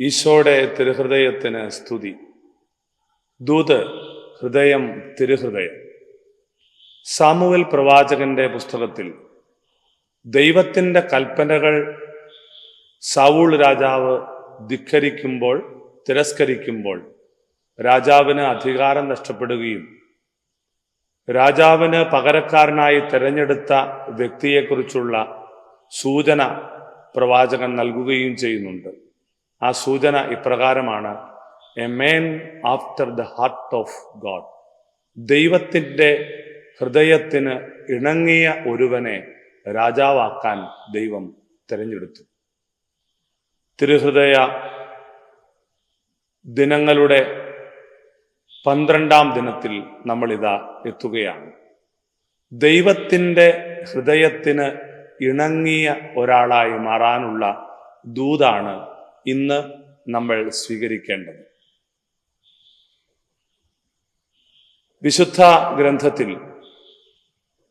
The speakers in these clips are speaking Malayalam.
ഈശോയുടെ തിരുഹൃദയത്തിന് സ്തുതി. ദൂത് ഹൃദയം തിരുഹൃദയം. സാമുവൽ പ്രവാചകന്റെ പുസ്തകത്തിൽ ദൈവത്തിന്റെ കൽപ്പനകൾ സൗൾ രാജാവ് ധിക്കരിക്കുമ്പോൾ തിരസ്കരിക്കുമ്പോൾ രാജാവിന് അധികാരം നഷ്ടപ്പെടുകയും രാജാവിന് പകരക്കാരനായി തിരഞ്ഞെടുത്ത വ്യക്തിയെക്കുറിച്ചുള്ള സൂചന പ്രവാചകൻ നൽകുകയും ചെയ്യുന്നുണ്ട്. ആ സൂചന ഇപ്രകാരമാണ് a man after the heart of God ദൈവത്തിന്റെ ഹൃദയത്തിന് ഇണങ്ങിയ ഒരുവനെ രാജാവാക്കാൻ ദൈവം തിരഞ്ഞെടുത്തു. തിരുഹൃദയ ദിനങ്ങളുടെ പന്ത്രണ്ടാം ദിനത്തിൽ നമ്മളിതാ എത്തുകയാണ്. ദൈവത്തിന്റെ ഹൃദയത്തിന് ഇണങ്ങിയ ഒരാളായി മാറാനുള്ള ദൂതാണ് ഇന്ന് നമ്മൾ സ്വീകരിക്കേണ്ടത്. വിശുദ്ധ ഗ്രന്ഥത്തിൽ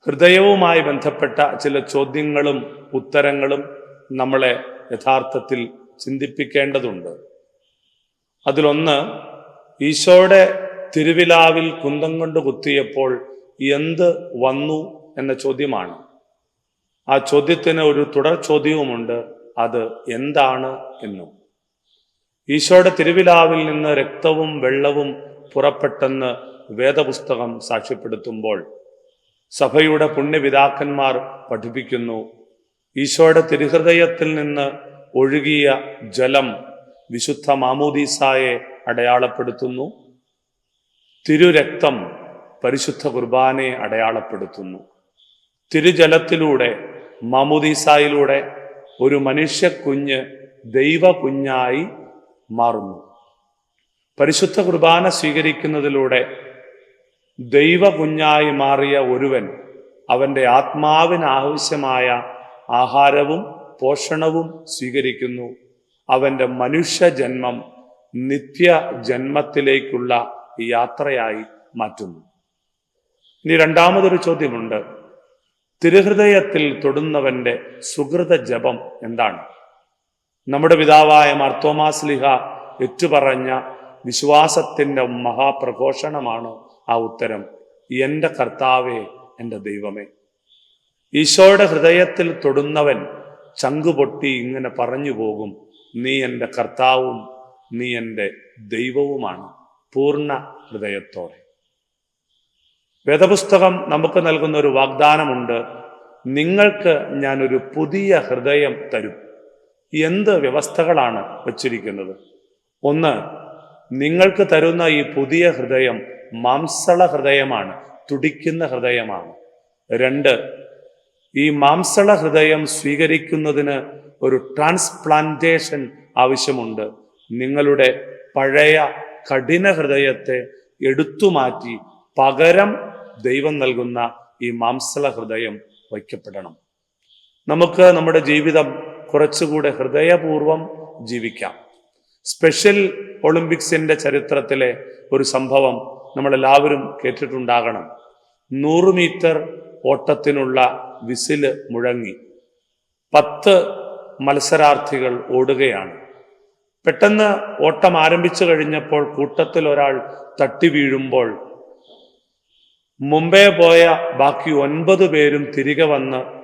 ഹൃദയവുമായി ബന്ധപ്പെട്ട ചില ചോദ്യങ്ങളും ഉത്തരങ്ങളും നമ്മളെ യഥാർത്ഥത്തിൽ ചിന്തിപ്പിക്കേണ്ടതുണ്ട്. അതിലൊന്ന് ഈശോയുടെ തിരുവിലാവിൽ കുന്തം കൊണ്ട് കുത്തിയപ്പോൾ എന്ത് വന്നു എന്ന ചോദ്യമാണ്. ആ ചോദ്യത്തിന് ഒരു തുടർ ചോദ്യവുമുണ്ട്. അത് എന്താണ് എന്നും. ഈശോയുടെ തിരുവിലാവിൽ നിന്ന് രക്തവും വെള്ളവും പുറപ്പെട്ടെന്ന് വേദപുസ്തകം സാക്ഷ്യപ്പെടുത്തുമ്പോൾ സഭയുടെ പുണ്യപിതാക്കന്മാർ പഠിപ്പിക്കുന്നു. ഈശോയുടെ തിരുഹൃദയത്തിൽ നിന്ന് ഒഴുകിയ ജലം വിശുദ്ധ മാമോദീസായെ അടയാളപ്പെടുത്തുന്നു. തിരുരക്തം പരിശുദ്ധ കുർബാനയെ അടയാളപ്പെടുത്തുന്നു. തിരുജലത്തിലൂടെ മാമോദീസായിലൂടെ ഒരു മനുഷ്യ കുഞ്ഞ് ദൈവ കുഞ്ഞായി മാറുന്നു. പരിശുദ്ധ കുർബാന സ്വീകരിക്കുന്നതിലൂടെ ദൈവ കുഞ്ഞായി മാറിയ ഒരുവൻ അവന്റെ ആത്മാവിന് ആവശ്യമായ ആഹാരവും പോഷണവും സ്വീകരിക്കുന്നു. അവന്റെ മനുഷ്യജന്മം നിത്യ ജന്മത്തിലേക്കുള്ള യാത്രയായി മാറ്റുന്നു. ഇനി രണ്ടാമതൊരു ചോദ്യമുണ്ട്. തിരുഹൃദയത്തിൽ തൊടുന്നവന്റെ സുഹൃത ജപം എന്താണ്? നമ്മുടെ പിതാവായ മർത്തോമാസ്ലിഹ ഏറ്റുപറഞ്ഞ വിശ്വാസത്തിന്റെ മഹാപ്രഘോഷണമാണ് ആ ഉത്തരം. എന്റെ കർത്താവേ എന്റെ ദൈവമേ. ഈശോയുടെ ഹൃദയത്തിൽ തൊടുന്നവൻ ചങ്കുപൊട്ടി ഇങ്ങനെ പറഞ്ഞു പോകും നീ എന്റെ കർത്താവും നീ എന്റെ ദൈവവുമാണ് പൂർണ ഹൃദയത്തോടെ. വേദപുസ്തകം നമുക്ക് നൽകുന്ന ഒരു വാഗ്ദാനമുണ്ട് നിങ്ങൾക്ക് ഞാനൊരു പുതിയ ഹൃദയം തരും. എന്ത് വ്യവസ്ഥകളാണ് വച്ചിരിക്കുന്നത്? ഒന്ന് നിങ്ങൾക്ക് തരുന്ന ഈ പുതിയ ഹൃദയം മാംസള ഹൃദയമാണ് തുടിക്കുന്ന ഹൃദയമാണ്. രണ്ട് ഈ മാംസള ഹൃദയം സ്വീകരിക്കുന്നതിന് ഒരു ട്രാൻസ്പ്ലാന്റേഷൻ ആവശ്യമുണ്ട്. നിങ്ങളുടെ പഴയ കഠിന ഹൃദയത്തെ എടുത്തുമാറ്റി പകരം ദൈവം നൽകുന്ന ഈ മാംസള ഹൃദയം വയ്ക്കപ്പെടണം. നമുക്ക് നമ്മുടെ ജീവിതം കുറച്ചുകൂടെ ഹൃദയപൂർവം ജീവിക്കാം. സ്പെഷ്യൽ ഒളിമ്പിക്സിന്റെ ചരിത്രത്തിലെ ഒരു സംഭവം നമ്മളെല്ലാവരും കേട്ടിട്ടുണ്ടാകണം. നൂറ് മീറ്റർ ഓട്ടത്തിനുള്ള വിസിൽ മുഴങ്ങി. പത്ത് മത്സരാർത്ഥികൾ ഓടുകയാണ്. പെട്ടെന്ന് ഓട്ടം ആരംഭിച്ചു കഴിഞ്ഞപ്പോൾ കൂട്ടത്തിൽ ഒരാൾ തട്ടി വീഴുമ്പോൾ മുംബൈ പോയ ബാക്കി ഒൻപത് പേരും തിരികെ വന്ന്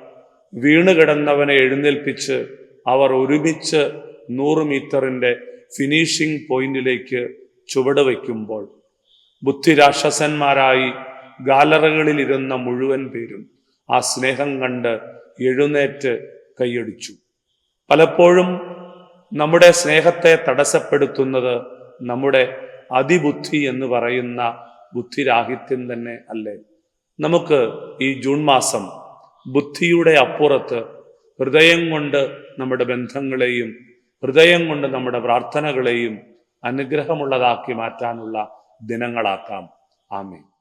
വീണ് കിടന്നവനെ എഴുന്നേൽപ്പിച്ച് അവർ ഒരുമിച്ച് നൂറ് മീറ്ററിന്റെ ഫിനിഷിംഗ് പോയിന്റിലേക്ക് ചുവട് വയ്ക്കുമ്പോൾ ബുദ്ധിരാക്ഷസന്മാരായി ഗാലറകളിൽ ഇരുന്ന മുഴുവൻ പേരും ആ സ്നേഹം കണ്ട് എഴുന്നേറ്റ് കൈയടിച്ചു. പലപ്പോഴും നമ്മുടെ സ്നേഹത്തെ തടസ്സപ്പെടുത്തുന്നത് നമ്മുടെ അതിബുദ്ധി എന്ന് പറയുന്ന ബുദ്ധിരാഹിത്യം തന്നെ അല്ലേ? നമുക്ക് ഈ ജൂൺ മാസം ബുദ്ധിയുടെ അപ്പുറത്ത് ഹൃദയം കൊണ്ട് നമ്മുടെ ബന്ധങ്ങളെയും ഹൃദയം കൊണ്ട് നമ്മുടെ പ്രാർത്ഥനകളെയും അനുഗ്രഹമുള്ളതാക്കി മാറ്റാനുള്ള ദിനങ്ങളാക്കാം. ആമേ